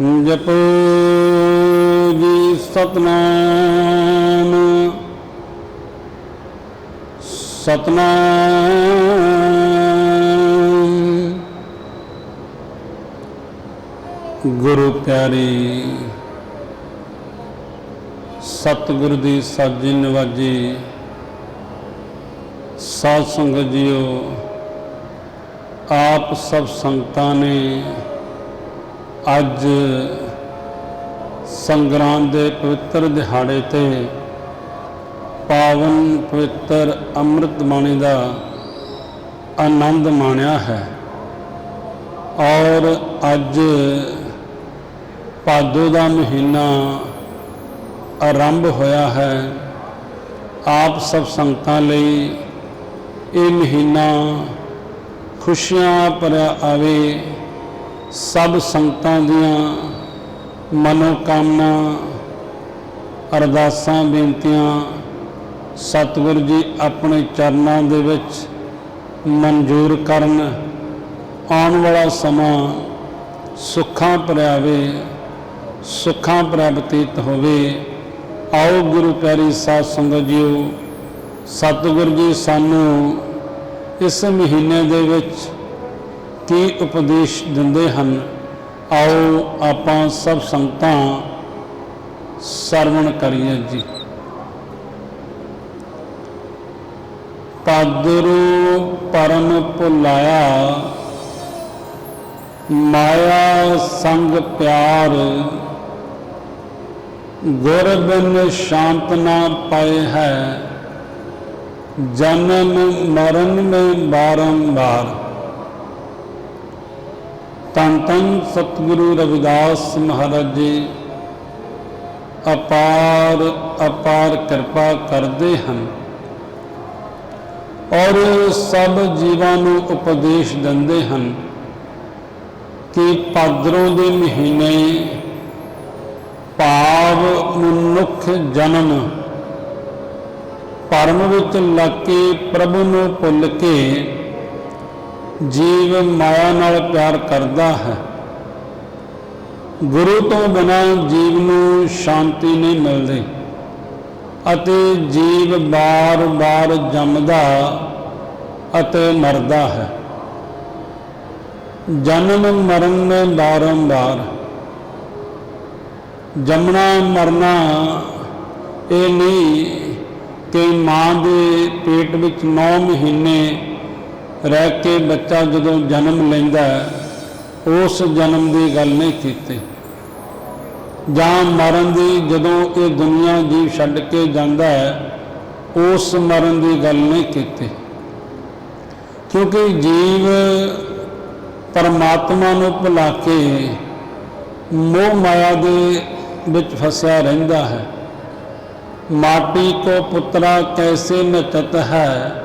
ਜਪੋ ਜੀ ਸਤਨਾਮ। ਸਤਨਾਮ। ਗੁਰੂ ਪਿਆਰੀ, ਸਤਿਗੁਰ ਦੀ ਸਾਜੀ ਨਿਵਾਜੀ, ਸਾਧ ਸੰਗਤ ਜੀਓ, ਆਪ ਸਭ ਸੰਗਤਾਂ ਨੇ ਅੱਜ ਸੰਗਰਾਂਦ ਦੇ ਪਵਿੱਤਰ ਦਿਹਾੜੇ ਤੇ ਪਾਵਨ ਪਵਿੱਤਰ ਅੰਮ੍ਰਿਤ ਬਾਣੀ ਦਾ ਆਨੰਦ ਮਾਣਿਆ ਹੈ। ਔਰ ਅੱਜ ਭਾਦੋ ਦਾ ਮਹੀਨਾ ਆਰੰਭ ਹੋਇਆ ਹੈ। ਆਪ ਸਭ ਸੰਗਤਾਂ ਲਈ ਇਹ ਮਹੀਨਾ ਖੁਸ਼ੀਆਂ ਭਰਿਆ ਆਵੇ। ਸਭ ਸੰਗਤਾਂ ਦੀਆਂ ਮਨੋਕਾਮਨਾ, ਅਰਦਾਸਾਂ, ਬੇਨਤੀਆਂ ਸਤਿਗੁਰੂ ਜੀ ਆਪਣੇ ਚਰਨਾਂ ਦੇ ਵਿੱਚ ਮਨਜ਼ੂਰ ਕਰਨ, ਆਉਣ ਵਾਲਾ ਸਮਾਂ ਸੁੱਖਾਂ ਭਰਿਆਵੇ, ਸੁੱਖਾਂ ਪ੍ਰਾਪਤੀਤ ਹੋਵੇ। ਆਓ ਗੁਰੂ ਪਿਆਰੀ ਸਾਧ ਸੰਗਤ ਜੀਓ, ਸਤਿਗੁਰੂ ਜੀ ਸਾਨੂੰ ਇਸ ਮਹੀਨੇ ਦੇ ਵਿੱਚ ਕੀ ਉਪਦੇਸ਼ ਦਿੰਦੇ ਹਨ? ਆਓ ਆਪਾਂ ਸਭ ਸੰਗਤਾਂ ਸਰਵਣ ਕਰੀਏ ਜੀ। ਪਾਦਰੂ ਪਰਮ ਭੁਲਾਇਆ, ਮਾਇਆ ਸੰਗ ਪਿਆਰ ਗੁਰ ਬਿਨ ਸ਼ਾਂਤ ਨਾ ਪਾਏ ਹੈ, ਜਨਮ ਮਰਨ में ਬਾਰੰਬਾਰ। ਤਨ ਤਨ ਸਤਿਗੁਰੂ ਰਵਿਦਾਸ ਮਹਾਰਾਜ ਜੀ, ਅਪਾਰ ਅਪਾਰ ਕਿਰਪਾ ਕਰਦੇ ਹਨ। ਔਰ ਸਭ ਜੀਵਾਂ ਨੂੰ ਉਪਦੇਸ਼ ਦਿੰਦੇ ਹਨ ਕਿ ਪਾਦਰੋਂ ਦੇ ਮਹੀਨੇ ਭਾਵ ਮਨੁੱਖ ਜਨਮ ਪਰਮ ਵਿੱਚ ਲੱਗ ਕੇ ਪ੍ਰਭੂ ਨੂੰ ਭੁੱਲ ਕੇ ਜੀਵ ਮਾਇਆ ਨਾਲ ਪਿਆਰ ਕਰਦਾ ਹੈ। ਗੁਰੂ ਤੋਂ ਬਿਨਾਂ ਜੀਵ ਨੂੰ ਸ਼ਾਂਤੀ ਨਹੀਂ ਮਿਲਦੀ ਅਤੇ ਜੀਵ ਬਾਰ-ਬਾਰ ਜੰਮਦਾ ਅਤੇ ਮਰਦਾ ਹੈ। ਜਨਮ ਮਰਨ में ਬਾਰੰਬਾਰ ਜੰਮਣਾ ਮਰਨਾ ਇਹ ਨਹੀਂ ਕਿ ਮਾਂ ਦੇ ਪੇਟ ਵਿੱਚ 9 ਮਹੀਨੇ ਰਹਿ ਕੇ ਬੱਚਾ ਜਦੋਂ ਜਨਮ ਲੈਂਦਾ ਉਸ ਜਨਮ ਦੀ ਗੱਲ ਨਹੀਂ ਕੀਤੀ। ਜਾਂ ਮਰਨ ਦੀ ਜਦੋਂ ਇਹ ਦੁਨੀਆ ਜੀਵ ਛੱਡ ਕੇ ਜਾਂਦਾ ਹੈ, ਉਸ ਮਰਨ ਦੀ ਗੱਲ ਨਹੀਂ ਕੀਤੀ। ਕਿਉਂਕਿ ਜੀਵ ਪਰਮਾਤਮਾ ਨੂੰ ਭੁਲਾ ਕੇ ਮੋਹ ਮਾਇਆ ਦੇ ਵਿੱਚ ਫਸਿਆ ਰਹਿੰਦਾ ਹੈ। ਮਾਟੀ ਕੋ ਪੁੱਤਰਾ ਕੈਸੇ ਨਚਤ ਹੈ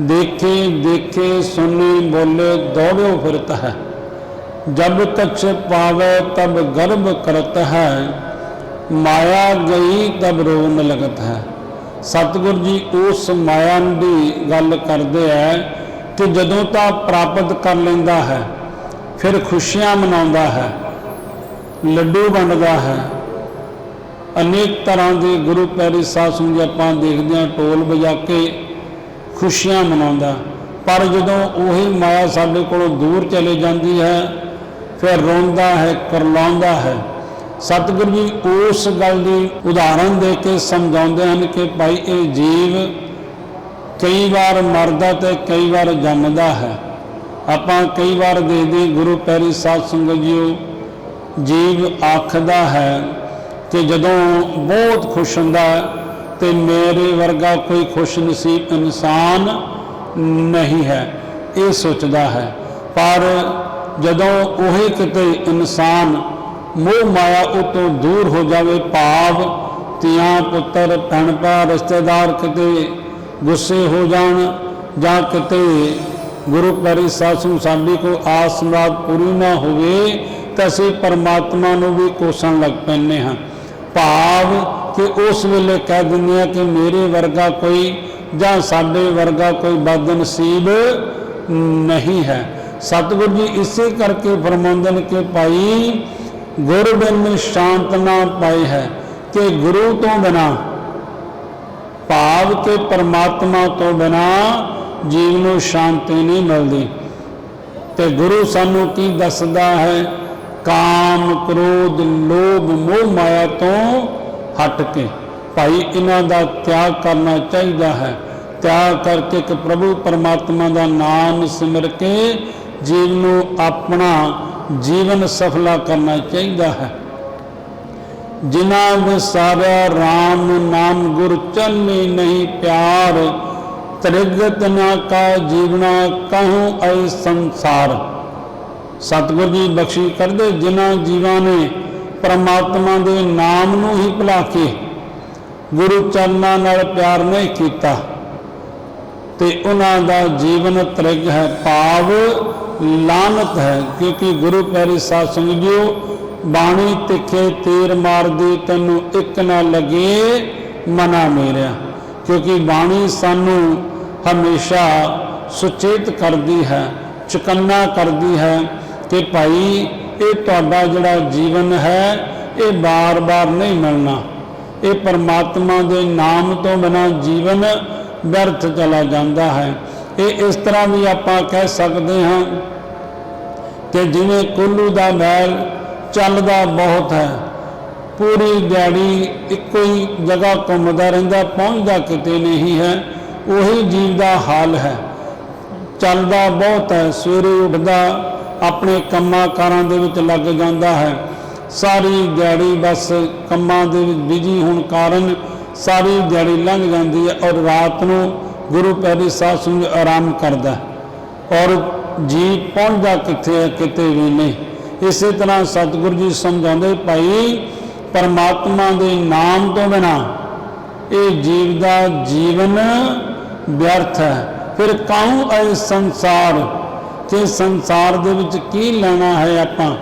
ਦੇਖੇ ਦੇਖੇ ਸੁਨੀ ਬੋਲੇ, ਦੌੜਿਓ ਫਿਰਤ ਹੈ। ਜਬ ਕਛ ਪਾਵੇ, ਤਬ ਗਰਭ ਕਰਤ ਹੈ। ਮਾਇਆ ਗਈ, ਤਬ ਰੋਣ ਲਗਤ ਹੈ। ਸਤਿਗੁਰ ਜੀ, ਉਸ ਮਾਇਆ ਦੀ ਗੱਲ ਕਰਦੇ ਹੈ ਕਿ ਜਦੋਂ ਤਾਂ ਪ੍ਰਾਪਤ ਕਰ ਲੈਂਦਾ ਹੈ, ਫਿਰ ਖੁਸ਼ੀਆਂ ਮਨਾਉਂਦਾ ਹੈ, ਲੱਡੂ ਵੰਡਦਾ ਹੈ। ਅਨੇਕ ਤਰ੍ਹਾਂ ਦੇ ਗੁਰੂ ਪੈਰੀ ਸਾਧ ਸੰਗਤ ਜੀ ਆਪਾਂ ਦੇਖਦੇ ਹਾਂ, ਢੋਲ ਵਜਾ ਕੇ ਖੁਸ਼ੀਆਂ ਮਨਾਉਂਦਾ। ਪਰ ਜਦੋਂ ਉਹੀ ਮਾਇਆ ਸਾਡੇ ਕੋਲੋਂ ਦੂਰ ਚਲੇ ਜਾਂਦੀ ਹੈ, ਫਿਰ ਰੋਂਦਾ ਹੈ, ਕਰਲਾਉਂਦਾ ਹੈ। ਸਤਿਗੁਰੂ ਜੀ ਉਸ ਗੱਲ ਦੀ ਉਦਾਹਰਣ ਦੇ ਕੇ ਸਮਝਾਉਂਦੇ ਹਨ ਕਿ ਭਾਈ ਇਹ ਜੀਵ ਕਈ ਵਾਰ ਮਰਦਾ ਤੇ ਕਈ ਵਾਰ ਜੰਮਦਾ ਹੈ। ਆਪਾਂ ਕਈ ਵਾਰ ਦੇਖਦੇ ਗੁਰੂ ਪਿਆਰੀ ਸਾਧ ਸੰਗਤ ਜੀਓ, ਜੀਵ ਆਖਦਾ ਹੈ ਕਿ ਜਦੋਂ ਬਹੁਤ ਖੁਸ਼ ਹੁੰਦਾ ਹੈ ਤੇ ਮੇਰੇ ਵਰਗਾ ਕੋਈ ਖੁਸ਼ ਨਸੀਬ ਇਨਸਾਨ ਨਹੀਂ ਹੈ, ਇਹ ਸੋਚਦਾ ਹੈ। ਪਰ ਜਦੋਂ ਉਹ ਕਿਤੇ ਇਨਸਾਨ ਮੋਹ ਮਾਇਆ ਉਤੋਂ ਦੂਰ ਹੋ ਜਾਵੇ, ਭਾਵ ਧੀਆਂ, ਪੁੱਤਰ ਭੈਣ ਭਰਾ ਰਿਸ਼ਤੇਦਾਰ ਕਿਤੇ ਗੁੱਸੇ ਹੋ ਜਾਣ ਜਾਂ ਕਿਤੇ ਗੁਰੂ ਪਿਆਰੀ ਸਾਸੂ ਸਾਡੀ ਕੋ ਆਸ ਮੁਰਾਦ ਪੂਰੀ ਨਾ ਹੋਵੇ, ਤਾਂ ਅਸੀਂ ਪਰਮਾਤਮਾ ਨੂੰ ਵੀ ਕੋਸਣ ਲੱਗ ਪੈਂਦੇ ਹਾਂ। ਭਾਵ ਕਿ ਉਸ ਵੇਲੇ ਕਹਿ ਦਿੰਦੇ ਆ ਕਿ ਮੇਰੇ ਵਰਗਾ ਕੋਈ ਜਾਂ ਸਾਡੇ ਵਰਗਾ ਕੋਈ ਬਦਨਸੀਬ ਨਹੀਂ ਹੈ। ਸਤਿਗੁਰੂ ਜੀ ਇਸੇ ਕਰਕੇ ਫਰਮਾਉਂਦੇ ਨੇ ਕਿ ਭਾਈ ਗੁਰ ਬਿਨ ਸ਼ਾਂਤ ਨਾ ਪਾਈ ਹੈ ਕਿ ਗੁਰੂ ਤੋਂ ਬਿਨਾ, ਭਾਵ ਕਿ ਪਰਮਾਤਮਾ ਤੋਂ ਬਿਨਾ ਜੀਵ ਨੂੰ ਸ਼ਾਂਤੀ ਨਹੀਂ ਮਿਲਦੀ। ਤੇ ਗੁਰੂ ਸਾਨੂੰ ਕੀ ਦੱਸਦਾ ਹੈ? ਕਾਮ, ਕ੍ਰੋਧ, ਲੋਭ, ਮੋਹ, ਮਾਇਆ ਤੋਂ ਹਟ ਕੇ। ਭਾਈ, ਇਹਨਾਂ ਦਾ ਤਿਆਗ ਕਰਨਾ ਚਾਹੀਦਾ ਹੈ। ਤਿਆਗ ਕਰਕੇ ਕਿ ਪ੍ਰਭੂ ਪਰਮਾਤਮਾ ਦਾ ਨਾਮ ਸਿਮਰ ਕੇ ਜੀਵ ਨੂੰ ਆਪਣਾ ਜੀਵਨ ਸਫਲਾ ਕਰਨਾ ਚਾਹੀਦਾ ਹੈ। ਜਿਨ੍ਹਾਂ ਵਿਸਾਰਿਆ RAM ਨਾਮ ਗੁਰ ਚੰਨੀ ਨਹੀਂ ਪਿਆਰ, ਤ੍ਰਿਗਤ ਨਾ ਕਾ ਜੀਵਨਾ ਕਹੂੰ ਐ ਸੰਸਾਰ। ਸਤਿਗੁਰ ਜੀ ਬਖਸ਼ੀ ਕਰਦੇ ਜਿਨ੍ਹਾਂ ਜੀਵਾਂ ਨੇ ਪਰਮਾਤਮਾ ਦੇ ਨਾਮ ਨੂੰ ਹੀ ਭੁਲਾ ਕੇ ਗੁਰੂ ਚਰਨਾਂ ਨਾਲ ਪਿਆਰ ਨਹੀਂ ਕੀਤਾ ਤੇ ਉਹਨਾਂ ਦਾ ਜੀਵਨ ਤ੍ਰਿਗ ਹੈ, ਭਾਵ ਲਾਨਤ ਹੈ, ਕਿਉਂਕਿ ਗੁਰੂ ਪਿਆਰੇ ਸਾਧ ਸੰਗਤ ਜੀਓ ਬਾਣੀ ਤਿੱਖੇ ਤੀਰ ਮਾਰਦੀ ਤੈਨੂੰ ਇੱਕ ਨਾ ਲੱਗੇ, ਮਨਾ ਮੇਰਿਆ ਕਿਉਂਕਿ ਬਾਣੀ ਸਾਨੂੰ ਹਮੇਸ਼ਾ ਸੁਚੇਤ ਕਰਦੀ ਹੈ, ਚੁਕੰਨਾ ਕਰਦੀ ਹੈ ਕਿ ਭਾਈ ਇਹ ਤੁਹਾਡਾ ਜਿਹੜਾ ਜੀਵਨ ਹੈ, ਇਹ ਬਾਰ-ਬਾਰ ਨਹੀਂ ਮਿਲਣਾ। ਇਹ ਪਰਮਾਤਮਾ ਦੇ ਨਾਮ ਤੋਂ ਬਿਨਾ ਜੀਵਨ ਵਿਅਰਥ ਚਲਾ ਜਾਂਦਾ ਹੈ। ਇਹ ਇਸ ਤਰ੍ਹਾਂ ਵੀ ਆਪਾਂ ਕਹਿ ਸਕਦੇ ਹਾਂ ਕਿ ਜਿਵੇਂ ਕੋਲੂ ਦਾ ਮੈਲ ਚੱਲਦਾ ਬਹੁਤ ਹੈ, ਪੂਰੀ ਦਿਹਾੜੀ ਇੱਕੋ ਹੀ ਜਗ੍ਹਾ ਘੁੰਮਦਾ ਰਹਿੰਦਾ, ਪਹੁੰਚਦਾ ਕਿਤੇ ਨਹੀਂ ਹੈ, ਉਹੀ ਜੀਵ ਦਾ ਹਾਲ ਹੈ। ਚੱਲਦਾ ਬਹੁਤ ਹੈ, ਸਵੇਰੇ ਉੱਠਦਾ ਆਪਣੇ ਕੰਮਾਂ ਕਾਰਾਂ ਦੇ ਵਿੱਚ ਲੱਗ ਜਾਂਦਾ ਹੈ। ਸਾਰੀ ਦਿਹਾੜੀ ਬਸ ਕੰਮਾਂ ਦੇ ਵਿੱਚ ਬਿਜ਼ੀ ਹੋਣ ਕਾਰਨ ਸਾਰੀ ਦਿਹਾੜੀ ਲੰਘ ਜਾਂਦੀ ਹੈ ਔਰ ਰਾਤ ਨੂੰ ਗੁਰੂ ਪੈਰੀ ਸਾਹਿਬ ਸਿੰਘ ਆਰਾਮ ਕਰਦਾ ਔਰ ਜੀ ਪਹੁੰਚਦਾ ਕਿੱਥੇ ਹੈ, ਕਿਤੇ ਵੀ ਨਹੀਂ। ਇਸੇ ਤਰ੍ਹਾਂ ਸਤਿਗੁਰੂ ਜੀ ਸਮਝਾਉਂਦੇ, ਭਾਈ, ਪਰਮਾਤਮਾ ਦੇ ਨਾਮ ਤੋਂ ਬਿਨਾ ਇਹ ਜੀਵ ਦਾ ਜੀਵਨ ਵਿਅਰਥ ਹੈ। ਫਿਰ ਕਾਹੂ ਐ ਸੰਸਾਰ ਕਿ ਸੰਸਾਰ ਦੇ ਵਿੱਚ ਕੀ ਲੈਣਾ ਹੈ ਆਪਾਂ?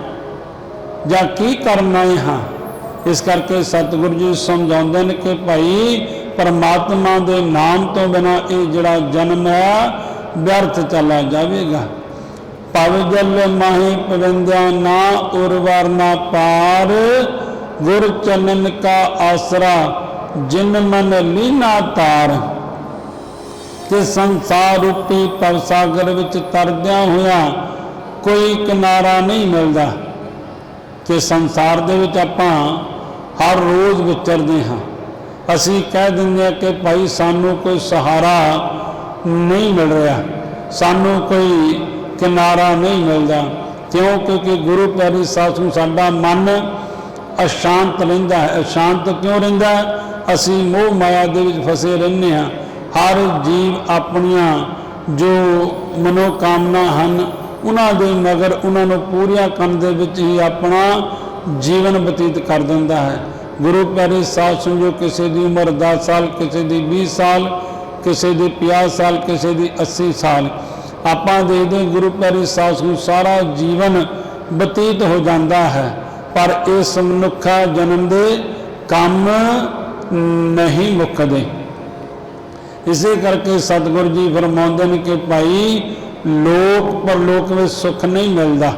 ਜਾਂ ਕੀ ਕਰਨਾ ਹੈ ਹਾਂ? ਇਸ ਕਰਕੇ ਸਤਿਗੁਰੂ ਜੀ ਸਮਝਾਉਂਦੇ ਨੇ ਕਿ ਭਾਈ ਪਰਮਾਤਮਾ ਦੇ ਨਾਮ ਤੋਂ ਬਿਨਾ ਇਹ ਜਿਹੜਾ ਜਨਮ ਹੈ, ਵਿਅਰਥ ਚਲਾ ਜਾਵੇਗਾ। ਪਵ ਜਲ ਮਾਹੀ ਪਵੰਦਿਆ ਨਾ ਉਰਵਰ ਨਾ ਪਾਰ, ਗੁਰ ਚੰਨਨ ਕਾ ਆਸਰਾ ਜਿਨ ਮਨ ਲੀਨਾ ਤਾਰ। ਕਿ ਸੰਸਾਰ ਰੂਪੀ ਭਵ ਸਾਗਰ ਵਿੱਚ ਤਰਦਿਆਂ ਹੋਇਆ ਕੋਈ ਕਿਨਾਰਾ ਨਹੀਂ ਮਿਲਦਾ ਕਿ ਸੰਸਾਰ ਦੇ ਵਿੱਚ ਆਪਾਂ ਹਰ ਰੋਜ਼ ਵਿਚਰਦੇ ਹਾਂ। ਅਸੀਂ ਕਹਿ ਦਿੰਦੇ ਹਾਂ ਕਿ ਭਾਈ ਸਾਨੂੰ ਕੋਈ ਸਹਾਰਾ ਨਹੀਂ ਮਿਲ ਰਿਹਾ, ਸਾਨੂੰ ਕੋਈ ਕਿਨਾਰਾ ਨਹੀਂ ਮਿਲਦਾ ਕਿਉਂ ਕਿਉਂਕਿ ਗੁਰੂ ਪਿਆਰੀ ਸਾਧ ਸੰਗਤ ਸਾਡਾ ਮਨ ਅਸ਼ਾਂਤ ਰਹਿੰਦਾ ਹੈ। ਅਸ਼ਾਂਤ ਕਿਉਂ ਰਹਿੰਦਾ? ਅਸੀਂ ਮੋਹ ਮਾਇਆ ਦੇ ਵਿੱਚ ਫਸੇ ਰਹਿੰਦੇ ਹਾਂ। ਹਰ ਜੀਵ ਆਪਣੀਆਂ ਜੋ ਮਨੋਕਾਮਨਾ ਹਨ, ਉਹਨਾਂ ਦੇ ਮਗਰ ਉਹਨਾਂ ਨੂੰ ਪੂਰੀਆਂ ਕਰਨ ਦੇ ਵਿੱਚ ਹੀ ਆਪਣਾ ਜੀਵਨ ਬਤੀਤ ਕਰ ਦਿੰਦਾ ਹੈ। ਗੁਰੂ ਪਿਆਰੇ ਸਾਧ ਸੰਗਤ ਕਿਸੇ ਦੀ ਉਮਰ 10 ਸਾਲ, ਕਿਸੇ ਦੀ 20 ਸਾਲ, ਕਿਸੇ ਦੀ 50 ਸਾਲ, ਕਿਸੇ ਦੀ 80 ਸਾਲ, ਆਪਾਂ ਦੇਖਦੇ ਗੁਰੂ ਪਿਆਰੇ ਸਾਧ ਸੰਗਤ ਸਾਰਾ ਜੀਵਨ ਬਤੀਤ ਹੋ ਜਾਂਦਾ ਹੈ। ਪਰ ਇਸ ਮਨੁੱਖਾ ਜਨਮ ਦੇ ਕੰਮ ਨਹੀਂ ਮੁੱਕਦੇ। ਇਸੇ ਕਰਕੇ ਸਤਿਗੁਰੂ ਜੀ ਫਰਮਾਉਂਦੇ ਨੇ ਕਿ ਭਾਈ, ਲੋਕ ਪਰਲੋਕ ਵਿੱਚ ਸੁੱਖ ਨਹੀਂ ਮਿਲਦਾ।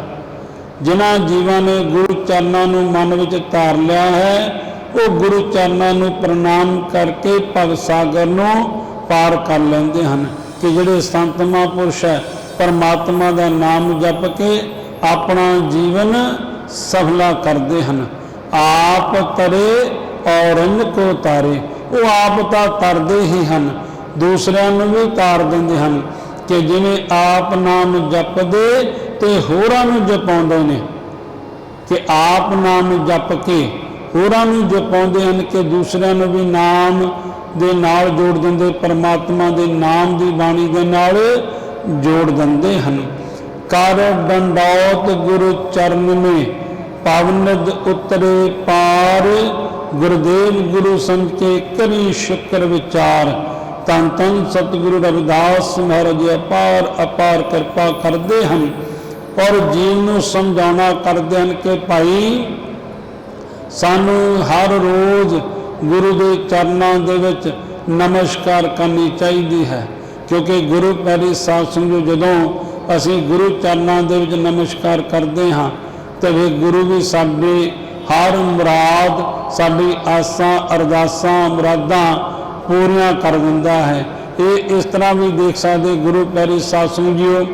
ਜਿਨ੍ਹਾਂ ਜੀਵਾਂ ਨੇ ਗੁਰੂ ਚਰਨਾਂ ਨੂੰ ਮਨ ਵਿੱਚ ਧਾਰ ਲਿਆ ਹੈ, ਉਹ ਗੁਰੂ ਚਰਨਾਂ ਨੂੰ ਪ੍ਰਣਾਮ ਕਰਕੇ ਭਵ ਸਾਗਰ ਨੂੰ ਪਾਰ ਕਰ ਲੈਂਦੇ ਹਨ। ਕਿ ਜਿਹੜੇ ਸੰਤ ਮਹਾਂਪੁਰਸ਼ ਹੈ, ਪਰਮਾਤਮਾ ਦਾ ਨਾਮ ਜਪ ਕੇ ਆਪਣਾ ਜੀਵਨ ਸਫਲਾ ਕਰਦੇ ਹਨ। ਆਪ ਤਰੇ ਔਰਨ ਕੋ ਤਾਰੇ, ਉਹ ਆਪ ਤਾਂ ਤਰਦੇ ਹੀ ਹਨ। ਦੂਸਰਿਆਂ ਨੂੰ ਵੀ ਤਾਰ ਦਿੰਦੇ ਹਨ ਕਿ ਜਿਵੇਂ ਆਪ ਨਾਮ ਜਪਦੇ ਤੇ ਹੋਰਾਂ ਨੂੰ ਜਪਾਉਂਦੇ ਨੇ, ਕਿ ਆਪ ਨਾਮ ਜਪ ਕੇ ਹੋਰਾਂ ਨੂੰ ਜਪਾਉਂਦੇ ਹਨ ਕਿ ਦੂਸਰਿਆਂ ਨੂੰ ਵੀ ਨਾਮ ਦੇ ਨਾਲ ਜੋੜ ਦਿੰਦੇ, ਪਰਮਾਤਮਾ ਦੇ ਨਾਮ ਦੀ ਬਾਣੀ ਦੇ ਨਾਲ ਜੋੜ ਦਿੰਦੇ ਹਨ। ਕਰ ਡੰਡੌਤ ਗੁਰੂ ਚਰਨ ਮੇ ਪਵਨਦ ਉਤਰੇ ਪਾਰ, ਗੁਰਦੇਵ ਗੁਰੂ ਸੰਤ ਕੇ ਕਰੀ ਸ਼ੁਕਰ ਵਿਚਾਰ। ਤਨ ਤਨ ਸਤਿਗੁਰੂ ਰਵਿਦਾਸ ਮਹਾਰਾਜ ਜੀ ਅਪਾਰ ਅਪਾਰ ਕਿਰਪਾ ਕਰਦੇ ਹਨ। ਔਰ ਜੀਵ ਨੂੰ ਸਮਝਾਉਣਾ ਕਰਦੇ ਹਨ ਕਿ ਭਾਈ, ਸਾਨੂੰ ਹਰ ਰੋਜ਼ ਗੁਰੂ ਦੇ ਚਰਨਾਂ ਦੇ ਵਿੱਚ ਨਮਸਕਾਰ ਕਰਨੀ ਚਾਹੀਦੀ ਹੈ। ਕਿਉਂਕਿ ਗੁਰੂ ਪੈਰੀ ਸਾਧ ਸੰਗਤ ਜਦੋਂ ਅਸੀਂ ਗੁਰੂ ਚਰਨਾਂ ਦੇ ਵਿੱਚ ਨਮਸਕਾਰ ਕਰਦੇ ਹਾਂ, ਤੇ ਫਿਰ ਗੁਰੂ ਵੀ ਸਾਡੇ ਹਰ ਮੁਰਾਦ, ਸਾਡੀ ਆਸਾਂ, ਅਰਦਾਸਾਂ, ਮੁਰਾਦਾਂ ਪੂਰੀਆਂ ਕਰ ਦਿੰਦਾ ਹੈ। ਇਹ ਇਸ ਤਰ੍ਹਾਂ ਵੀ ਦੇਖ ਸਕਦੇ ਗੁਰੂ ਪੈਰੀ ਸਾਧ ਸੰਗਤ ਜੀਓ,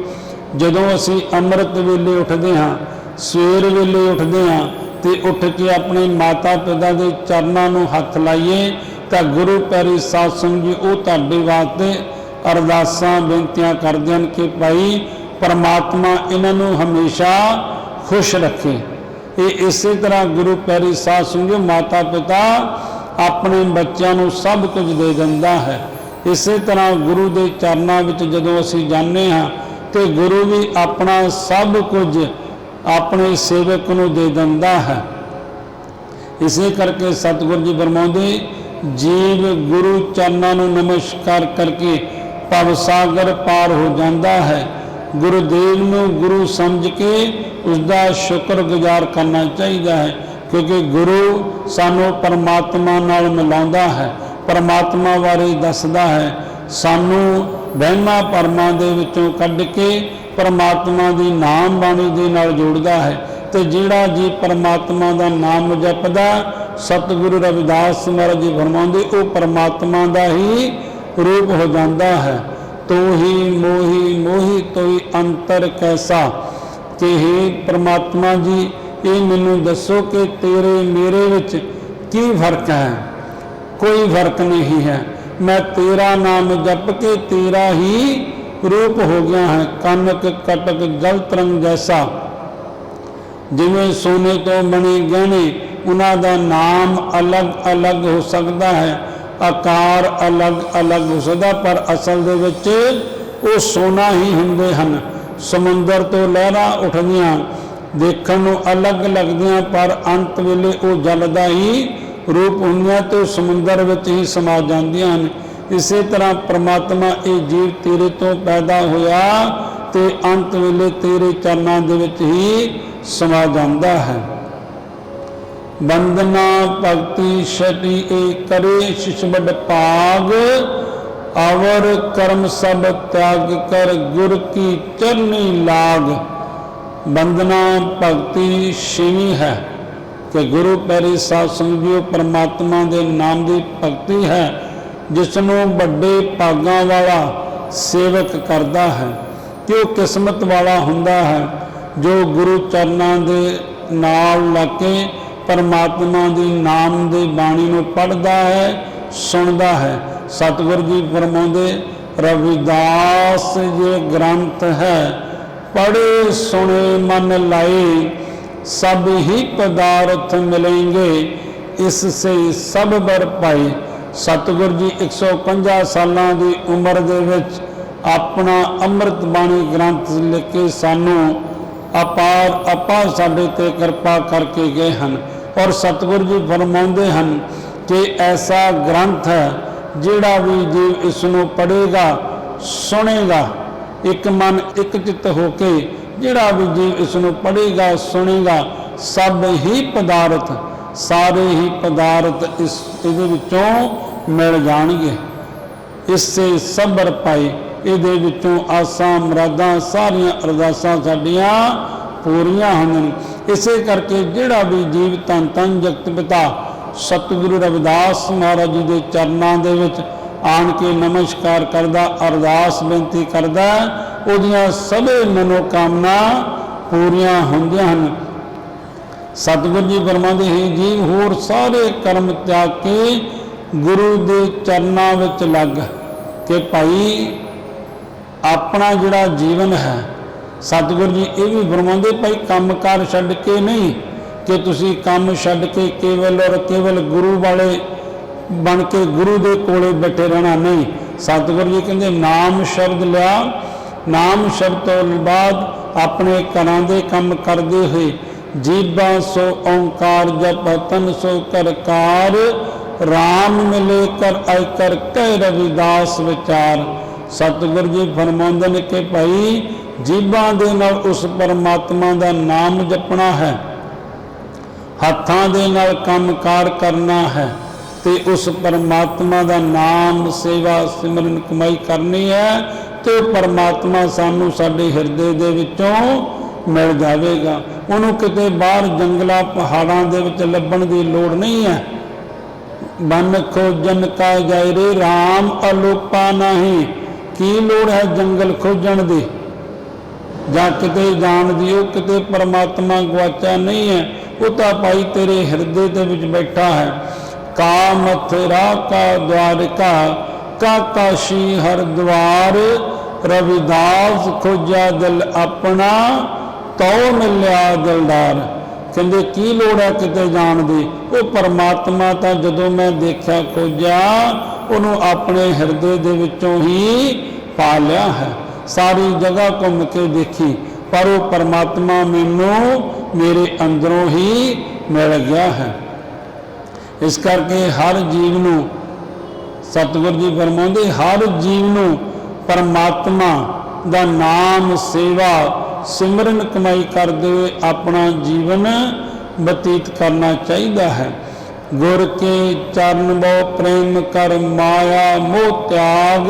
ਜਦੋਂ ਅਸੀਂ ਅੰਮ੍ਰਿਤ ਵੇਲੇ ਉੱਠਦੇ ਹਾਂ, ਸਵੇਰ ਵੇਲੇ ਉੱਠਦੇ ਹਾਂ ਤੇ ਉੱਠ ਕੇ ਆਪਣੇ ਮਾਤਾ ਪਿਤਾ ਦੇ ਚਰਨਾਂ ਨੂੰ ਹੱਥ ਲਾਈਏ, ਤਾਂ ਗੁਰੂ ਪੈਰੀ ਸਾਧ ਸੰਗਤ ਜੀ, ਉਹ ਤੁਹਾਡੇ ਵਾਸਤੇ ਅਰਦਾਸਾਂ, ਬੇਨਤੀਆਂ ਕਰਦੇ ਹਨ ਕਿ ਭਾਈ ਪਰਮਾਤਮਾ ਇਹਨਾਂ ਨੂੰ ਹਮੇਸ਼ਾ ਖੁਸ਼ ਰੱਖੇ। ਇਹ ਇਸੇ ਤਰ੍ਹਾਂ ਗੁਰੂ ਪਿਆਰੀ ਸਾਧ ਜੀ ਮਾਤਾ ਪਿਤਾ ਆਪਣੇ ਬੱਚਿਆਂ ਨੂੰ ਸਭ ਕੁਝ ਦੇ ਦਿੰਦਾ ਹੈ। ਇਸੇ ਤਰ੍ਹਾਂ ਗੁਰੂ ਦੇ ਚਰਨਾਂ ਵਿੱਚ ਜਦੋਂ ਅਸੀਂ ਜਾਂਦੇ ਹਾਂ, ਤੇ ਗੁਰੂ ਵੀ ਆਪਣਾ ਸਭ ਕੁਝ ਆਪਣੇ ਸੇਵਕ ਨੂੰ ਦੇ ਦਿੰਦਾ ਹੈ। ਇਸੇ ਕਰਕੇ ਸਤਿਗੁਰੂ ਜੀ ਫਰਮਾਉਂਦੇ, ਜੀਵ ਗੁਰੂ ਚਰਨਾਂ ਨੂੰ ਨਮਸਕਾਰ ਕਰਕੇ ਭਵ ਸਾਗਰ ਪਾਰ ਹੋ ਜਾਂਦਾ ਹੈ। ਗੁਰਦੇਵ ਨੂੰ ਗੁਰੂ ਸਮਝ ਕੇ ਉਸ ਦਾ ਸ਼ੁਕਰਗੁਜ਼ਾਰ ਕਰਨਾ ਚਾਹੀਦਾ ਹੈ। ਕਿਉਂਕਿ ਗੁਰੂ ਸਾਨੂੰ ਪਰਮਾਤਮਾ ਨਾਲ ਮਿਲਾਉਂਦਾ ਹੈ, ਪਰਮਾਤਮਾ ਬਾਰੇ ਦੱਸਦਾ ਹੈ। ਸਾਨੂੰ ਵਹਿਮਾਂ ਪਰਮਾਂ ਦੇ ਵਿੱਚੋਂ ਕੱਢ ਕੇ ਪਰਮਾਤਮਾ ਦੀ ਨਾਮ ਬਾਣੀ ਦੇ ਨਾਲ ਜੋੜਦਾ ਹੈ ਤੇ ਜਿਹੜਾ ਜੀ ਪਰਮਾਤਮਾ ਦਾ ਨਾਮ ਜਪਦਾ, ਸਤਿਗੁਰੂ ਰਵਿਦਾਸ ਮਹਾਰਾਜ ਜੀ ਫਰਮਾਉਂਦੇ, ਉਹ ਪਰਮਾਤਮਾ ਦਾ ਹੀ ਰੂਪ ਹੋ ਜਾਂਦਾ ਹੈ। ਤੋਹੀ ਮੋਹੀ ਮੋਹੀ ਤੋਈ ਅੰਤਰ ਕੈਸਾ ਕਿ हे ਪਰਮਾਤਮਾ ਜੀ ਇਹ ਮੈਨੂੰ ਦੱਸੋ ਕਿ ਤੇਰੇ ਮੇਰੇ ਵਿੱਚ ਕੀ ਫ਼ਰਕ ਹੈ? ਕੋਈ ਫ਼ਰਕ ਨਹੀਂ ਹੈ। ਮੈਂ ਤੇਰਾ ਨਾਮ ਜਪ ਕੇ ਤੇਰਾ ਹੀ ਰੂਪ ਹੋ ਗਿਆ ਹੈ। ਕਨਕ ਕਟਕ ਗਲਤ ਰੰਗ ਜੈਸਾ। ਜਿਵੇਂ ਸੋਨੇ ਤੋਂ ਬਣੇ ਗਹਿਣੇ, ਉਹਨਾਂ ਦਾ ਨਾਮ ਅਲੱਗ-ਅਲੱਗ ਹੋ ਸਕਦਾ ਹੈ। ਆਕਾਰ ਅਲੱਗ-ਅਲੱਗ ਹੋ ਸਕਦਾ, ਪਰ ਅਸਲ ਦੇ ਵਿੱਚ ਉਹ ਸੋਨਾ ਹੀ ਹੁੰਦੇ ਹਨ। ਸਮੁੰਦਰ ਤੋਂ ਲਹਿਰਾਂ ਉੱਠਦੀਆਂ ਦੇਖਣ ਨੂੰ ਅਲੱਗ ਲੱਗਦੀਆਂ, ਪਰ ਅੰਤ ਵੇਲੇ ਉਹ ਜਲ ਦਾ ਹੀ ਰੂਪ ਹੁੰਦੀਆਂ ਤੇ ਉਹ ਸਮੁੰਦਰ ਵਿੱਚ ਹੀ ਸਮਾ ਜਾਂਦੀਆਂ ਹਨ। ਇਸੇ ਤਰ੍ਹਾਂ ਪ੍ਰਮਾਤਮਾ ਇਹ ਜੀਵ ਤੇਰੇ ਤੋਂ ਪੈਦਾ ਹੋਇਆ ਤੇ ਅੰਤ ਵੇਲੇ ਤੇਰੇ ਚਰਨਾਂ ਦੇ ਵਿੱਚ ਹੀ ਸਮਾ ਜਾਂਦਾ ਹੈ। ਬੰਦਨਾ ਭਗਤੀ ਛਟੀ ਏ ਕਰੇ ਸ਼ਿਸ਼ਬਡ ਭਾਗ ਅਵਰ ਕਰਮ ਸਭ ਤਿਆਗ ਕਰ, ਗੁਰ ਕੀ ਚਰਨੀ ਲਾਗ। ਬੰਦਨਾ ਭਗਤੀ ਛੇਵੀਂ ਹੈ ਕਿ ਗੁਰੂ ਪਿਆਰੇ ਸਾਧ ਸੰਗਤ ਜੀਓ ਪਰਮਾਤਮਾ ਦੇ ਨਾਮ ਦੀ ਭਗਤੀ ਹੈ ਜਿਸ ਨੂੰ ਵੱਡੇ ਭਾਗਾਂ ਵਾਲਾ ਸੇਵਕ ਕਰਦਾ ਹੈ, ਕਿ ਉਹ ਕਿਸਮਤ ਵਾਲਾ ਹੁੰਦਾ ਹੈ, ਜੋ ਗੁਰੂ ਚਰਨਾਂ ਦੇ ਨਾਲ ਲੱਗ ਕੇ ਪਰਮਾਤਮਾ ਦੀ ਨਾਮ ਦੀ ਬਾਣੀ ਨੂੰ ਪੜ੍ਹਦਾ ਹੈ, ਸੁਣਦਾ ਹੈ। ਸਤਿਗੁਰ ਜੀ ਫਰਮਾਉਂਦੇ, ਰਵਿਦਾਸ ਇਹ ਗ੍ਰੰਥ ਹੈ ਪੜ੍ਹੇ, ਸੁਣੇ, ਮਨ ਲਾਏ, ਸਭ ਹੀ ਪਦਾਰਥ ਮਿਲेंगे ਇਸ ਸੇ ਸਭ ਬਰ ਪਾਏ। ਸਤਿਗੁਰੂ ਜੀ 150 ਸਾਲਾਂ ਦੀ ਉਮਰ ਦੇ ਵਿੱਚ ਆਪਣਾ ਅੰਮ੍ਰਿਤ ਬਾਣੀ ਗ੍ਰੰਥ ਲਿਖ ਕੇ ਸਾਨੂੰ ਅਪਾਰ ਅਪਾਰ ਸਾਡੇ ਤੇ ਕਿਰਪਾ ਕਰਕੇ ਗਏ ਹਨ ਔਰ ਸਤਿਗੁਰੂ ਜੀ ਫਰਮਾਉਂਦੇ ਹਨ ਕਿ ਐਸਾ ਗ੍ਰੰਥ ਹੈ ਜਿਹੜਾ ਵੀ ਜੀਵ ਇਸ ਨੂੰ ਪੜ੍ਹੇਗਾ, ਸੁਣੇਗਾ। ਇੱਕ ਮਨ, ਇੱਕ ਚਿੱਤ ਹੋ ਕੇ ਜਿਹੜਾ ਵੀ ਜੀਵ ਇਸ ਨੂੰ ਪੜ੍ਹੇਗਾ, ਸੁਣੇਗਾ, ਸਭ ਹੀ ਪਦਾਰਥ, ਸਾਰੇ ਹੀ ਪਦਾਰਥ ਇਸ ਇਹਦੇ ਵਿੱਚੋਂ ਮਿਲ ਜਾਣਗੇ। ਇਸੇ ਸਬਰ ਪਾਈ ਇਹਦੇ ਵਿੱਚੋਂ ਆਸਾਂ, ਮਰਾਦਾਂ, ਸਾਰੀਆਂ ਅਰਦਾਸਾਂ ਸਾਡੀਆਂ ਪੂਰੀਆਂ ਹਨ। ਇਸੇ ਕਰਕੇ ਜਿਹੜਾ ਵੀ ਜੀਵ ਤਨ ਤਨ ਜਗਤ ਪਿਤਾ ਸਤਿਗੁਰੂ ਰਵਿਦਾਸ ਮਹਾਰਾਜ ਜੀ ਦੇ ਚਰਨਾਂ ਦੇ ਵਿੱਚ ਆਣ ਕੇ ਨਮਸਕਾਰ ਕਰਦਾ, ਅਰਦਾਸ ਬੇਨਤੀ ਕਰਦਾ, ਉਹਦੀਆਂ ਸਭੇ ਮਨੋਕਾਮਨਾ ਪੂਰੀਆਂ ਹੁੰਦੀਆਂ ਹਨ। ਸਤਿਗੁਰੂ ਜੀ ਫਰਮਾਉਂਦੇ ਹੈ ਜੀ ਹੋਰ ਸਾਰੇ ਕਰਮ ਤਿਆਗ ਕੇ ਗੁਰੂ ਦੇ ਚਰਨਾਂ ਵਿੱਚ ਲੱਗ ਕਿ ਭਾਈ, ਆਪਣਾ ਜਿਹੜਾ ਜੀਵਨ ਹੈ, ਸਤਿਗੁਰੂ ਜੀ ਇਹ ਵੀ ਫਰਮਾਉਂਦੇ ਭਾਈ ਕੰਮਕਾਰ ਛੱਡ ਕੇ ਨਹੀਂ ਕਿ ਤੁਸੀਂ ਕੰਮ ਛੱਡ ਕੇ ਕੇਵਲ ਔਰ ਕੇਵਲ ਗੁਰੂ ਵਾਲੇ ਬਣ ਕੇ ਗੁਰੂ ਦੇ ਕੋਲੇ ਬੈਠੇ ਰਹਿਣਾ ਨਹੀਂ। ਸਤਿਗੁਰੂ ਜੀ ਕਹਿੰਦੇ, ਨਾਮ ਸ਼ਬਦ ਲਿਆ। ਨਾਮ ਸ਼ਬਦ ਤੋਂ ਬਾਅਦ ਆਪਣੇ ਘਰਾਂ ਦੇ ਕੰਮ ਕਰਦੇ ਹੋਏ ਜੀਬਾਂ ਸੋ ਓੰਕਾਰ ਜਪ, ਤਨ ਸੋ ਕਰਕਾਰ RAM ਮਿਲੇ ਕਰ ਆਇ ਕਰ ਕਹਿ ਰਵਿਦਾਸ ਵਿਚਾਰ। ਸਤਿਗੁਰੂ ਜੀ ਫਰਮਾਉਂਦੇ ਨੇ ਕਿ ਭਾਈ, ਜੀਬਾਂ ਦੇ ਨਾਲ ਉਸ ਪਰਮਾਤਮਾ ਦਾ ਨਾਮ ਜਪਣਾ ਹੈ। ਹੱਥਾਂ ਦੇ ਨਾਲ ਕੰਮਕਾਰ ਕਰਨਾ ਹੈ। ਤੇ ਉਸ ਪਰਮਾਤਮਾ ਦਾ ਨਾਮ, ਸੇਵਾ, ਸਿਮਰਨ, ਕਮਾਈ ਕਰਨੀ ਹੈ ਤੇ ਪਰਮਾਤਮਾ ਸਾਨੂੰ ਸਾਡੇ ਹਿਰਦੇ ਦੇ ਵਿੱਚੋਂ ਮਿਲ ਜਾਵੇਗਾ। ਉਹਨੂੰ ਕਿਤੇ ਬਾਹਰ ਜੰਗਲਾਂ, ਪਹਾੜਾਂ ਦੇ ਵਿੱਚ ਲੱਭਣ ਦੀ ਲੋੜ ਨਹੀਂ ਹੈ। ਬਨ ਖੋਜਨ ਕਾ ਜਾਇ ਰੇ RAM ਅਲੋਪਾ ਨਹੀਂ। ਕੀ ਲੋੜ ਹੈ ਜੰਗਲ ਖੋਜਣ ਦੀ? ਜਾਂ ਕਿਤੇ ਜਾਣ ਦੀ, ਉਹ ਕਿਤੇ ਪਰਮਾਤਮਾ ਗਵਾਚਾ ਨਹੀਂ ਹੈ। ਉਹ ਤਾਂ ਭਾਈ ਤੇਰੇ ਹਿਰਦੇ ਦੇ ਵਿੱਚ ਬੈਠਾ ਹੈ। ਕਾ ਮਥੁਰਾ ਕਾ ਦਵਾਰਿਕਾ ਕਾ ਕਾਸ਼ੀ ਹਰਦੁਆਰ, ਰਵਿਦਾਸ ਖੋਜਾ ਦਿਲ ਆਪਣਾ ਤੋ ਮਿਲਿਆ ਦਿਲਦਾਰ। ਕਹਿੰਦੇ, ਕੀ ਲੋੜ ਹੈ ਕਿਤੇ ਜਾਣ ਦੀ? ਉਹ ਪਰਮਾਤਮਾ ਤਾਂ ਜਦੋਂ ਮੈਂ ਦੇਖਿਆ ਖੋਜਿਆ, ਉਹਨੂੰ ਆਪਣੇ ਹਿਰਦੇ ਦੇ ਵਿੱਚੋਂ ਹੀ ਪਾ ਲਿਆ ਹੈ। ਸਾਰੀ ਜਗ੍ਹਾ ਘੁੰਮ ਕੇ ਦੇਖੀ, ਪਰ ਉਹ ਪਰਮਾਤਮਾ ਮੈਨੂੰ ਮੇਰੇ ਅੰਦਰੋਂ ਹੀ ਮਿਲ ਗਿਆ ਹੈ। ਇਸ ਕਰਕੇ ਹਰ ਜੀਵ ਨੂੰ ਸਤਿਗੁਰ ਜੀ ਫਰਮਾਉਂਦੇ, ਹਰ ਜੀਵ ਨੂੰ ਪਰਮਾਤਮਾ ਦਾ ਨਾਮ, ਸੇਵਾ, ਸਿਮਰਨ, ਕਮਾਈ ਕਰਦੇ ਹੋਏ ਆਪਣਾ ਜੀਵਨ ਬਤੀਤ ਕਰਨਾ ਚਾਹੀਦਾ ਹੈ। ਗੁਰ ਕੇ ਚਰਨ ਬੋ ਪ੍ਰੇਮ ਕਰ ਮਾਇਆ, ਮੋਹ ਤਿਆਗ,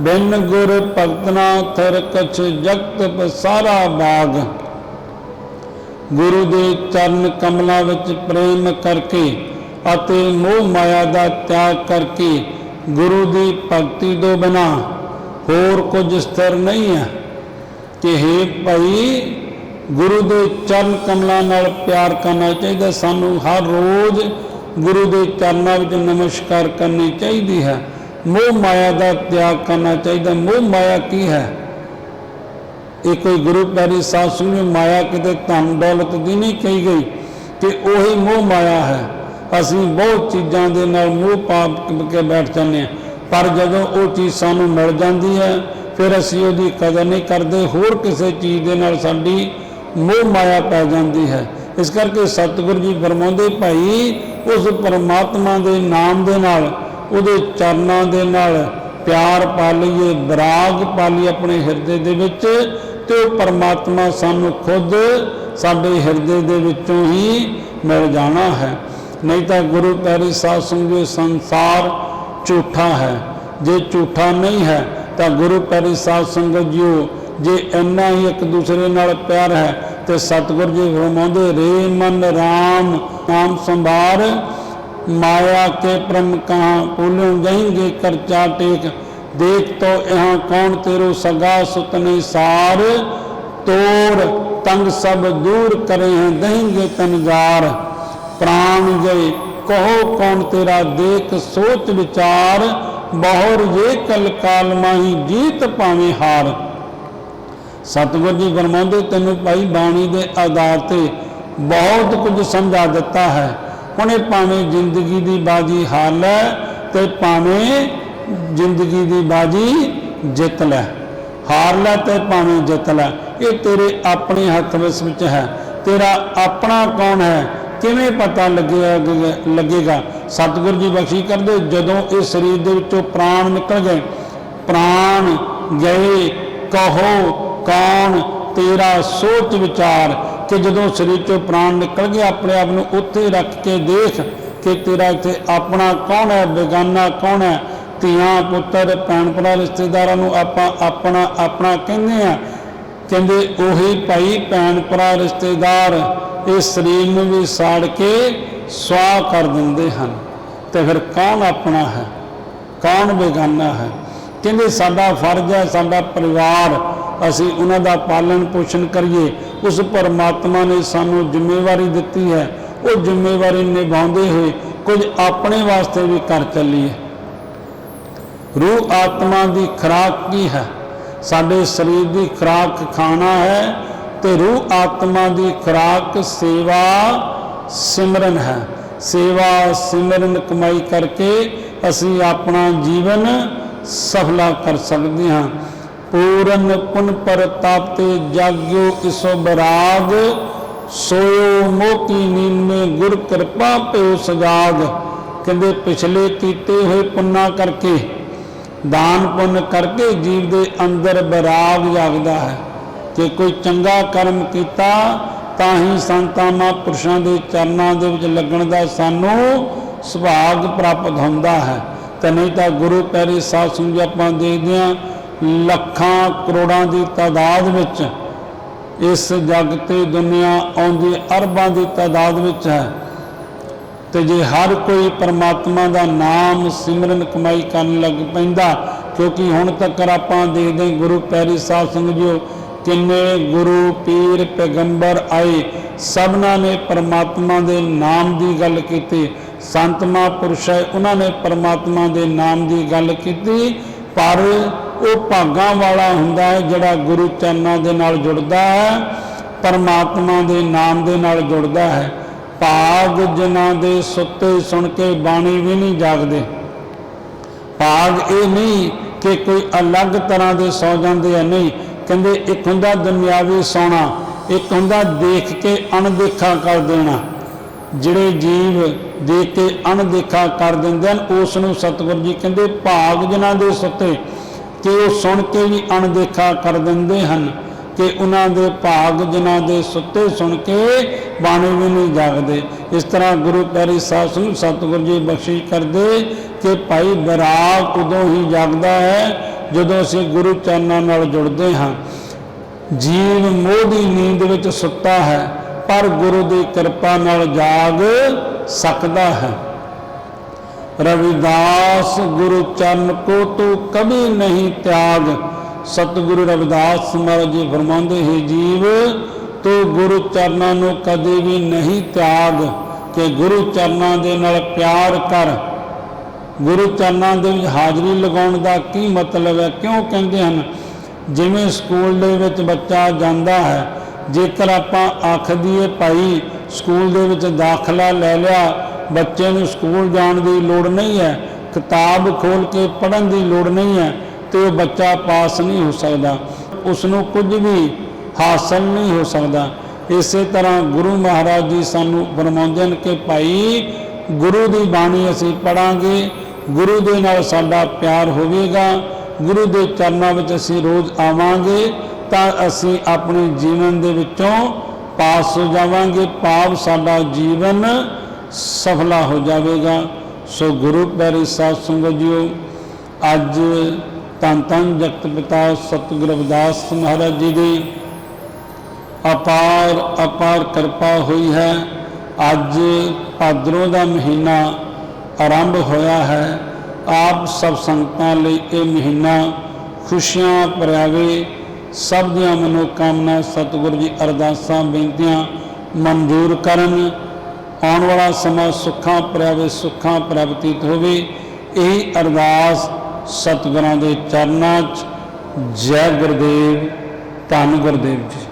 ਬਿਨ ਗੁਰ ਭਗਤਨਾ ਥਰ ਕਛ ਜਗਤ ਪਸਾਰਾ ਬਾਗ। ਗੁਰੂ ਦੇ ਚਰਨ ਕਮਲਾਂ ਵਿੱਚ ਪ੍ਰੇਮ ਕਰਕੇ ਅਤੇ ਮੋਹ ਮਾਇਆ ਦਾ ਤਿਆਗ ਕਰਕੇ ਗੁਰੂ ਦੀ ਭਗਤੀ ਤੋਂ ਬਿਨਾ ਹੋਰ ਕੁਝ ਸਥਿਰ ਨਹੀਂ ਹੈ। ਕਿ ਹੇ ਭਾਈ, ਗੁਰੂ ਦੇ ਚਰਨ ਕਮਲਾਂ ਨਾਲ ਪਿਆਰ ਕਰਨਾ ਚਾਹੀਦਾ। ਸਾਨੂੰ ਹਰ ਰੋਜ਼ ਗੁਰੂ ਦੇ ਚਰਨਾਂ ਵਿੱਚ ਨਮਸਕਾਰ ਕਰਨੀ ਚਾਹੀਦੀ ਹੈ। ਮੋਹ ਮਾਇਆ ਦਾ ਤਿਆਗ ਕਰਨਾ ਚਾਹੀਦਾ। ਮੋਹ ਮਾਇਆ ਕੀ ਹੈ? ਇਹ ਕੋਈ ਗੁਰੂ ਪਿਆਰੀ ਸਾਧ ਸੰਗਤ ਨੂੰ ਮਾਇਆ ਕਿਤੇ ਧਨ ਦੌਲਤ ਦੀ ਨਹੀਂ ਕਹੀ ਗਈ ਕਿ ਉਹੀ ਮੋਹ ਮਾਇਆ ਹੈ। ਅਸੀਂ ਬਹੁਤ ਚੀਜ਼ਾਂ ਦੇ ਨਾਲ ਮੂੰਹ ਪਾ ਕੇ ਬੈਠ ਜਾਂਦੇ ਹਾਂ। ਪਰ ਜਦੋਂ ਉਹ ਚੀਜ਼ ਸਾਨੂੰ ਮਿਲ ਜਾਂਦੀ ਹੈ, ਫਿਰ ਅਸੀਂ ਉਹਦੀ ਕਦਰ ਨਹੀਂ ਕਰਦੇ। ਹੋਰ ਕਿਸੇ ਚੀਜ਼ ਦੇ ਨਾਲ ਸਾਡੀ ਮੋਹ ਮਾਇਆ ਪੈ ਜਾਂਦੀ ਹੈ। ਇਸ ਕਰਕੇ ਸਤਿਗੁਰੂ ਜੀ ਫਰਮਾਉਂਦੇ, ਭਾਈ, ਉਸ ਪਰਮਾਤਮਾ ਦੇ ਨਾਮ ਦੇ ਨਾਲ, ਉਹਦੇ ਚਰਨਾਂ ਦੇ ਨਾਲ ਪਿਆਰ ਪਾ ਲਈਏ ਬਰਾਗ ਪਾ ਲਈਏ ਆਪਣੇ ਹਿਰਦੇ ਦੇ ਵਿੱਚ ਤੇ ਉਹ ਪਰਮਾਤਮਾ ਸਾਨੂੰ ਖੁਦ ਸਾਡੇ ਹਿਰਦੇ ਦੇ ਵਿੱਚੋਂ ਹੀ ਮਿਲ ਜਾਣਾ ਹੈ। ਨਹੀਂ ਤਾਂ ਗੁਰੂ ਪੈਰੀ ਸਾਹਿਬ ਸਮਝੋ ਸੰਸਾਰ ਝੂਠਾ ਹੈ। ਜੇ ਝੂਠਾ ਨਹੀਂ ਹੈ, ਤਾਂ ਗੁਰੂ ਪੈਰੀ ਸਾਹਿਬ ਸੰਗਤ ਜੀਓ। ਜੇ ਇੰਨਾ ਹੀ ਇੱਕ ਦੂਸਰੇ ਨਾਲ ਪਿਆਰ ਹੈ, ਤੇ ਸਤਿਗੁਰ ਜੀ ਫਰਮਾਉਂਦੇ, ਰੇ ਮਨ RAM ਨਾਮ ਸੰਭਾਰ। ਮਾਇਆ ਕੇ ਪ੍ਰਮ ਕਹਾ ਭੁੱਲੂ ਗਏਂਗੇ ਕਰਚਾ ਟੇਕ। ਦੇਖ ਤੋ ਇਹਾਂ ਕੌਣ ਤੇਰੋ ਸਗਾ ਸੁਤ ਸਾਰ। ਤੋੜ ਤੰਗ ਸਭ ਦੂਰ ਕਰੇ ਹੈ ਦਹੀਂ ਤਨਗਾਰ ਪ੍ਰਾਣ ਗਏ ਕਹੋ ਕੌਣ ਤੇਰਾ ਦੇਖ ਸੋਚ ਵਿਚਾਰ, ਬਹੁਰ ਜੇ ਕਲ ਕਾਲ ਮਾਹੀ ਜੀਤ ਪਾਵੇਂ ਹਾਰ। ਸਤਿਗੁਰ ਜੀ ਫਰਮਾਉਂਦੇ ਤੈਨੂੰ ਭਾਈ ਬਾਣੀ ਦੇ ਆਧਾਰ ਤੇ ਬਹੁਤ ਕੁਝ ਸਮਝਾ ਦਿੱਤਾ ਹੈ। ਉਹਨੇ ਭਾਵੇਂ ਜ਼ਿੰਦਗੀ ਦੀ ਬਾਜੀ ਹਾਰ ਲੈ ਤੇ ਭਾਵੇਂ ਜ਼ਿੰਦਗੀ ਦੀ ਬਾਜੀ ਜਿੱਤ ਲੈ। ਹਾਰ ਲੈ ਤੇ ਭਾਵੇਂ ਜਿੱਤ ਲੈ। ਇਹ ਤੇਰੇ ਆਪਣੇ ਹੱਥ ਵਿੱਚ ਹੈ। ਤੇਰਾ ਆਪਣਾ ਕੌਣ ਹੈ? ਕਿਵੇਂ ਪਤਾ ਲੱਗੇਗਾ ਲੱਗੇਗਾ? ਸਤਿਗੁਰੂ ਜੀ ਬਖਸ਼ੀ ਕਰਦੇ ਜਦੋਂ ਇਸ ਸਰੀਰ ਦੇ ਵਿੱਚੋਂ ਪ੍ਰਾਣ ਨਿਕਲ ਗਏ। ਪ੍ਰਾਣ ਗਏ, ਕਹੋ, ਕੌਣ, ਤੇਰਾ ਸੋਚ ਵਿਚਾਰ ਕਿ ਜਦੋਂ ਸਰੀਰ ਚੋਂ ਪ੍ਰਾਣ ਨਿਕਲ ਗਿਆ ਆਪਣੇ ਆਪ ਨੂੰ ਉੱਥੇ ਰੱਖ ਕੇ ਦੇਖ ਕਿ ਤੇਰਾ ਇੱਥੇ ਆਪਣਾ ਕੌਣ ਹੈ, ਬੇਗਾਨਾ ਕੌਣ ਹੈ? ਧੀਆਂ, ਪੁੱਤਰ ਭੈਣ ਭਰਾ ਰਿਸ਼ਤੇਦਾਰਾਂ ਨੂੰ ਆਪਾਂ ਆਪਣਾ ਆਪਣਾ ਕਹਿੰਦੇ ਆ ਕਹਿੰਦੇ, ਉਹੀ ਭਾਈ ਭੈਣ ਭਰਾ ਰਿਸ਼ਤੇਦਾਰ ਇਹ ਸਰੀਰ ਨੂੰ ਵੀ ਸਾੜ ਕੇ ਸਵਾਹ ਕਰ ਦਿੰਦੇ ਹਨ। ਤੇ ਫਿਰ ਕੌਣ ਆਪਣਾ ਹੈ? ਕੌਣ ਬੇਗਾਨਾ ਹੈ? ਕਹਿੰਦੇ ਸਾਡਾ ਫਰਜ਼ ਹੈ, ਸਾਡਾ ਪਰਿਵਾਰ, ਅਸੀਂ ਉਹਨਾਂ ਦਾ ਪਾਲਣ ਪੋਸ਼ਣ ਕਰੀਏ। ਉਸ ਪਰਮਾਤਮਾ ਨੇ ਸਾਨੂੰ ਜ਼ਿੰਮੇਵਾਰੀ ਦਿੱਤੀ ਹੈ। ਉਹ ਜ਼ਿੰਮੇਵਾਰੀ ਨਿਭਾਉਂਦੇ ਹੋਏ ਕੁਝ ਆਪਣੇ ਵਾਸਤੇ ਵੀ ਕਰ ਚੱਲੀਏ। ਰੂਹ ਆਤਮਾ ਦੀ ਖੁਰਾਕ ਕੀ ਹੈ? ਸਾਡੇ ਸਰੀਰ ਦੀ ਖੁਰਾਕ ਖਾਣਾ ਹੈ ਤੇ ਰੂਹ ਆਤਮਾ ਦੀ ਖੁਰਾਕ, ਸੇਵਾ, ਸਿਮਰਨ ਹੈ। ਸੇਵਾ, ਸਿਮਰਨ ਕਮਾਈ ਕਰਕੇ ਅਸੀਂ ਆਪਣਾ ਜੀਵਨ ਸਫਲਾ ਕਰ ਸਕਦੇ ਹਾਂ। ਪੂਰਨ ਪੁਨ ਪ੍ਰਤਾਪ ਤੇ ਜਾਗਿਓ ਇਸੋ ਬਰਾਗ, ਸੋਇਓ ਮੋਤੀ ਨੀਂਦ ਗੁਰ ਕਿਰਪਾ ਪਿਓ ਸਜਾਗ। ਕਹਿੰਦੇ ਪਿਛਲੇ ਕੀਤੇ ਹੋਏ ਪੁੰਨਾ ਕਰਕੇ, ਦਾਨ ਪੁੰਨ ਕਰਕੇ ਜੀਵ ਦੇ ਅੰਦਰ ਬਰਾਗ ਜਾਗਦਾ ਹੈ। ਕਿ ਕੋਈ ਚੰਗਾ ਕਰਮ ਕੀਤਾ, ਤਾਂ ਹੀ ਸੰਤਾਂ ਮਹਾਂਪੁਰਸ਼ਾਂ ਦੇ ਚਰਨਾਂ ਦੇ ਵਿੱਚ ਲੱਗਣ ਦਾ ਸਾਨੂੰ ਸੁਭਾਗ ਪ੍ਰਾਪਤ ਹੁੰਦਾ ਹੈ। ਤੇ ਨਹੀਂ ਤਾਂ ਗੁਰੂ ਪਿਆਰੇ ਸਾਧ ਸੰਗਤ ਆਪਾਂ ਦੇਖਦੇ ਹਾਂ, ਲੱਖਾਂ ਕਰੋੜਾਂ ਦੀ ਤਾਦਾਦ ਵਿੱਚ ਇਸ ਜਗ ਤੇ ਦੁਨੀਆ ਆਉਂਦੀ, ਅਰਬਾਂ ਦੀ ਤਾਦਾਦ ਵਿੱਚ ਹੈ। ਤੇ ਜੇ ਹਰ ਕੋਈ ਪਰਮਾਤਮਾ ਦਾ ਨਾਮ ਸਿਮਰਨ ਕਮਾਈ ਕਰਨ ਲੱਗ ਪੈਂਦਾ, ਕਿਉਂਕਿ ਹੁਣ ਤੱਕ ਆਪਾਂ ਦੇਖਦੇ ਗੁਰੂ ਪੈਰੀ ਸਾਹਿਬ ਸਿੰਘ ਜੀ ਕਿੰਨੇ ਗੁਰੂ, ਪੀਰ, ਪੈਗੰਬਰ ਆਏ, ਸਭਨਾਂ ਨੇ ਪਰਮਾਤਮਾ ਦੇ ਨਾਮ ਦੀ ਗੱਲ ਕੀਤੀ। ਸੰਤ ਮਹਾਂਪੁਰਸ਼ ਹੈ ਉਹਨਾਂ ਨੇ ਪਰਮਾਤਮਾ ਦੇ ਨਾਮ ਦੀ ਗੱਲ ਕੀਤੀ। ਪਰ ਉਹ ਭਾਗਾਂ ਵਾਲਾ ਹੁੰਦਾ ਹੈ, ਜਿਹੜਾ ਗੁਰੂ ਚਰਨਾਂ ਦੇ ਨਾਲ ਜੁੜਦਾ ਹੈ, ਪਰਮਾਤਮਾ ਦੇ ਨਾਮ ਦੇ ਨਾਲ ਜੁੜਦਾ ਹੈ। ਭਾਗ ਜਿਨ੍ਹਾਂ ਦੇ ਸੁੱਤੇ ਸੁਣ ਕੇ ਬਾਣੀ ਵੀ ਨਹੀਂ ਜਾਗਦੇ। ਭਾਗ ਇਹ ਨਹੀਂ ਕਿ ਕੋਈ ਅਲੱਗ ਤਰ੍ਹਾਂ ਦੇ ਸੌ ਜਾਂਦੇ ਆ, ਨਹੀਂ। ਕਹਿੰਦੇ ਇੱਕ ਹੁੰਦਾ ਦੁਨਿਆਵੀ ਸੌਣਾ, ਇੱਕ ਹੁੰਦਾ ਦੇਖ ਕੇ ਅਣਦੇਖਾ ਕਰ ਦੇਣਾ। ਜਿਹੜੇ ਜੀਵ ਦੇਖ ਕੇ ਅਣਦੇਖਾ ਕਰ ਦਿੰਦੇ ਹਨ ਉਸ ਨੂੰ ਸਤਿਗੁਰੂ ਜੀ ਕਹਿੰਦੇ ਭਾਗ ਜਿਨ੍ਹਾਂ ਦੇ ਸੁੱਤੇ, ਕਿ ਉਹ ਸੁਣ ਕੇ ਵੀ ਅਣਦੇਖਾ ਕਰ ਦਿੰਦੇ ਹਨ, ਕਿ ਉਹਨਾਂ ਦੇ ਭਾਗ ਜਿਨ੍ਹਾਂ ਦੇ ਸੁੱਤੇ ਸੁਣ ਕੇ ਬਾਣੀ ਵੀ ਨਹੀਂ ਜਾਗਦੇ। ਇਸ ਤਰ੍ਹਾਂ ਗੁਰੂ ਪਿਆਰੀ ਸਾਹਿਬ ਨੂੰ ਸਤਿਗੁਰੂ ਜੀ ਬਖਸ਼ਿਸ਼ ਕਰਦੇ ਕਿ ਭਾਈ ਬਰਾਗ ਉਦੋਂ ਹੀ ਜਾਗਦਾ ਹੈ ਜਦੋਂ ਅਸੀਂ ਗੁਰੂ ਚਰਨਾਂ ਨਾਲ ਜੁੜਦੇ ਹਾਂ, ਜੀਵ ਮੋਹ ਦੀ ਨੀਂਦ ਵਿੱਚ ਸੁੱਤਾ ਹੈ, ਪਰ ਗੁਰੂ ਦੀ ਕਿਰਪਾ ਨਾਲ ਜਾਗ ਸਕਦਾ ਹੈ। ਰਵਿਦਾਸ ਗੁਰੂ ਚਰਨ ਕੋ ਤੂੰ ਕਦੇ ਨਹੀਂ ਤਿਆਗ। ਸਤਿਗੁਰੂ ਰਵਿਦਾਸ ਮਹਾਰਾਜ ਜੀ ਫਰਮਾਉਂਦੇ ਹੈ ਜੀਵ, ਤੂੰ ਗੁਰੂ ਚਰਨਾਂ ਨੂੰ ਕਦੇ ਵੀ ਨਹੀਂ ਤਿਆਗ। ਕਿ ਗੁਰੂ ਚਰਨਾਂ ਦੇ ਨਾਲ ਪਿਆਰ ਕਰ ਗੁਰੂ ਚਰਨਾਂ ਦੇ ਵਿੱਚ ਹਾਜ਼ਰੀ ਲਗਾਉਣ ਦਾ ਕੀ ਮਤਲਬ ਹੈ? ਕਿਉਂ ਕਹਿੰਦੇ ਹਨ? ਜਿਵੇਂ ਸਕੂਲ ਦੇ ਵਿੱਚ ਬੱਚਾ ਜਾਂਦਾ ਹੈ, ਜੇਕਰ ਆਪਾਂ ਆਖ ਦਈਏ ਭਾਈ ਸਕੂਲ ਦੇ ਵਿੱਚ ਦਾਖਲਾ ਲੈ ਲਿਆ, ਬੱਚੇ ਨੂੰ ਸਕੂਲ ਜਾਣ ਦੀ ਲੋੜ ਨਹੀਂ ਹੈ, ਕਿਤਾਬ ਖੋਲ ਕੇ ਪੜ੍ਹਨ ਦੀ ਲੋੜ ਨਹੀਂ ਹੈ, ਤੇ ਉਹ ਬੱਚਾ ਪਾਸ ਨਹੀਂ ਹੋ ਸਕਦਾ ਉਸ ਨੂੰ ਕੁਝ ਵੀ ਹਾਸਲ ਨਹੀਂ ਹੋ ਸਕਦਾ। ਇਸੇ ਤਰ੍ਹਾਂ ਗੁਰੂ ਮਹਾਰਾਜ ਜੀ ਸਾਨੂੰ ਫਰਮਾਉਂਦੇ ਹਨ ਕਿ ਭਾਈ ਗੁਰੂ ਦੀ ਬਾਣੀ ਅਸੀਂ ਪੜਾਂਗੇ ਗੁਰੂ ਦੇ ਨਾਲ ਸਾਡਾ ਪਿਆਰ ਹੋਵੇਗਾ, ਗੁਰੂ ਦੇ ਚਰਨਾਂ ਵਿੱਚ ਅਸੀਂ ਰੋਜ਼ ਆਵਾਂਗੇ, ਤਾਂ ਅਸੀਂ ਆਪਣੇ ਜੀਵਨ ਦੇ ਵਿੱਚੋਂ ਪਾਸ ਹੋ ਜਾਵਾਂਗੇ, ਭਾਵ ਸਾਡਾ ਜੀਵਨ ਸਫਲਾ ਹੋ ਜਾਵੇਗਾ। ਸੋ ਗੁਰੂ ਪਿਆਰੀ ਸਾਧ ਸੰਗਤ ਜੀਓ, ਅੱਜ ਧੰਨ ਧੰਨ ਜਗਤ ਪਿਤਾ ਸਤਿਗੁਰੂ ਰਵਿਦਾਸ ਮਹਾਰਾਜ ਜੀ ਦੀ ਅਪਾਰ ਅਪਾਰ ਕਿਰਪਾ ਹੋਈ ਹੈ। ਅੱਜ ਭਾਦਰੋਂ ਦਾ ਮਹੀਨਾ ਆਰੰਭ ਹੋਇਆ ਹੈ। ਆਪ ਸਭ ਸੰਗਤਾਂ ਲਈ ਇਹ ਮਹੀਨਾ ਖੁਸ਼ੀਆਂ ਭਰਿਆਵੇ। ਸਭ ਦੀਆਂ ਮਨੋਕਾਮਨਾ ਸਤਿਗੁਰੂ ਜੀ ਅਰਦਾਸਾਂ, ਬੇਨਤੀਆਂ ਮਨਜ਼ੂਰ ਕਰਨ। ਆਉਣ ਵਾਲਾ ਸਮਾਂ ਸੁੱਖਾਂ ਭਰਿਆਵੇ, ਸੁੱਖਾਂ ਪ੍ਰਾਪਤੀਤ ਹੋਵੇ। ਇਹ ਅਰਦਾਸ ਸਤਿਗੁਰਾਂ ਦੇ ਚਰਨਾਂ 'ਚ। ਜੈ ਗੁਰਦੇਵ, ਧੰਨ ਗੁਰਦੇਵ ਜੀ।